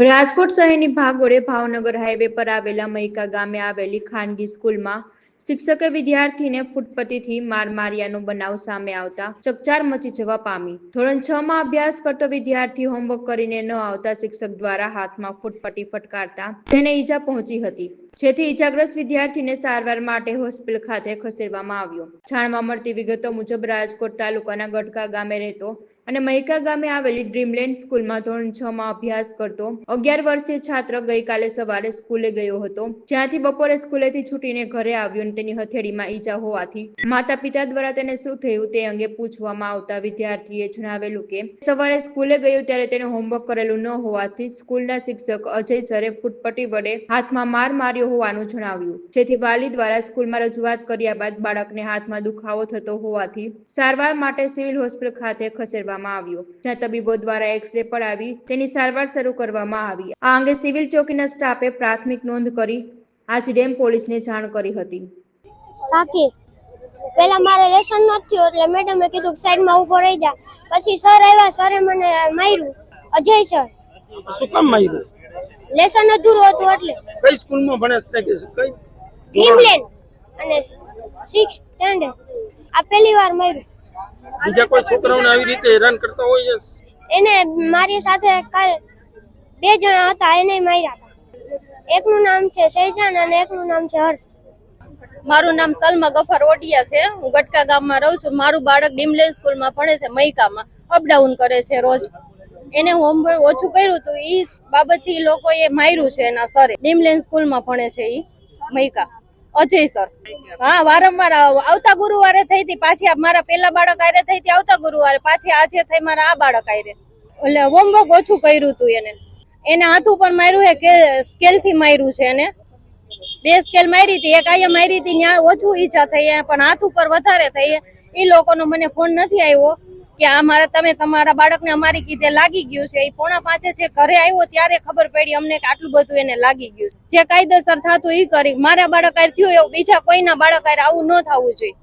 રાજકોટ શહેરની ભાગોળે ભાવનગર હાઈવે પર આવેલા મૈકા ગામે આવેલી ખાનગી સ્કૂલમાં શિક્ષકે વિદ્યાર્થીને ફૂટપટ્ટીથી માર માર્યાનો બનાવ સામે આવતા ચકચાર મચી જવા પામી. ધોરણ છ માં અભ્યાસ કરતો વિદ્યાર્થી હોમવર્ક કરીને ન આવતા શિક્ષક દ્વારા હાથમાં ફૂટપટ્ટી ફટકારતા તેને ઈજા પહોંચી હતી. જેથી ઈજાગ્રસ્ત વિદ્યાર્થીને સારવાર માટે હોસ્પિટલ ખાતે ખસેડવામાં આવ્યો. જાણવા મળતી વિગતો મુજબ રાજકોટ તાલુકાના ગઢકા ગામે રહેતો અને મહિકા ગામે આવેલી ડ્રીમલેન્ડ સ્કૂલમાં ધોરણ છ માં અભ્યાસ કરતો. અગિયાર વર્ષીય છાત્ર ગઈકાલે સવારે સ્કૂલે ગયો હતો. જ્યાંથી બપોરે સ્કૂલેથી છૂટીને ઘરે આવ્યો અને તેની હથેળીમાં ઈજા હોવાથી માતા પિતા દ્વારા તેને શું થયું તે અંગે પૂછવામાં આવતા વિદ્યાર્થીએ જણાવેલું કે, સવારે સ્કૂલે ગયો ત્યારે તેને હોમવર્ક કરેલું ન હોવાથી સ્કૂલના શિક્ષક અજય સરે ફૂટપટ્ટી વડે હાથમાં માર માર્યો હોવાનું જણાવ્યું. જેથી વાલી દ્વારા સ્કૂલમાં રજૂઆત કર્યા બાદ બાળકને હાથમાં દુખાવો થતો હોવાથી સારવાર માટે સિવિલ હોસ્પિટલ ખાતે ખસેડવામાં આવ્યો. જ્યાં તબીબો દ્વારા એક્સરે પડાવી તેની સારવાર શરૂ કરવામાં આવી. આ અંગે સિવિલ ચોકીના સ્ટાફે પ્રાથમિક નોંધ કરી આજ ડેમ પોલીસને જાણ કરી હતી. સાકી પેલા મારે લેસન નથી થયું એટલે મેડમે કીધું સાઈડમાં ઊભો રહી જા. પછી સર આવ્યા સરે મને માર્યું. અજય સર. શું કામ માર્યું? લેસન અધૂરું હતું એટલે. કઈ સ્કૂલમાં ભણે છે? કે કઈ ઇંગ્લેન્ડ અને સિક્સ સ્ટેન્ડર્ડ આ પહેલી વાર માર્યું. બીજા કોઈ છોકરાઓને આવી રીતે હેરાન કરતા હોય છે? એને મારી સાથે કાલ બે જણા હતા એને માર્યા હતા. એકનું નામ છે શૈજાન અને એકનું નામ છે હર્ષ. મારું નામ સલમા ગફર ઓડિયા છે. હું ગટકા ગામમાં રહું છું. મારું બાળક ડીમલેન સ્કૂલમાં ભણે છે મૈકામાં. અપડાઉન કરે છે રોજ. એને હોમવર્ક ઓછું કર્યું હતું એ બાબતથી લોકોએ માર્યું છે એના સરે. ડીમલેન સ્કૂલમાં ભણે છે એ મૈકા. અજય સર. હા, વારંવાર આવતા ગુરુવારે થઈ હતી. પાછી મારા પેલા બાળક આયરે થઈ હતી, આવતા ગુરુવારે. પાછી આજે થઈ મારા આ બાળક આયરે એટલે હોમવર્ક ઓછું કર્યું હતું એને. એને હાથ ઉપર માર્યું હે કે સ્કેલથી માર્યું છે એને. બે સ્કેલ મારી હતી. એક અહીંયા મારી હતી ત્યાં ઓછું ઈચ્છા થઈ પણ હાથ ઉપર વધારે થઈ. એ લોકોનો મને ફોન નથી આવ્યો. કે આ મારા તમે તમારા બાળકને અમારી કીધે લાગી ગયું છે. એ પોણા પાંચે જે ઘરે આવ્યો ત્યારે ખબર પડી અમને કે આટલું બધું એને લાગી ગયું છે. જે કાયદેસર થતું એ કરી. મારા બાળક આર થયું એવું બીજા કોઈના બાળક આર આવું ન થવું જોઈએ.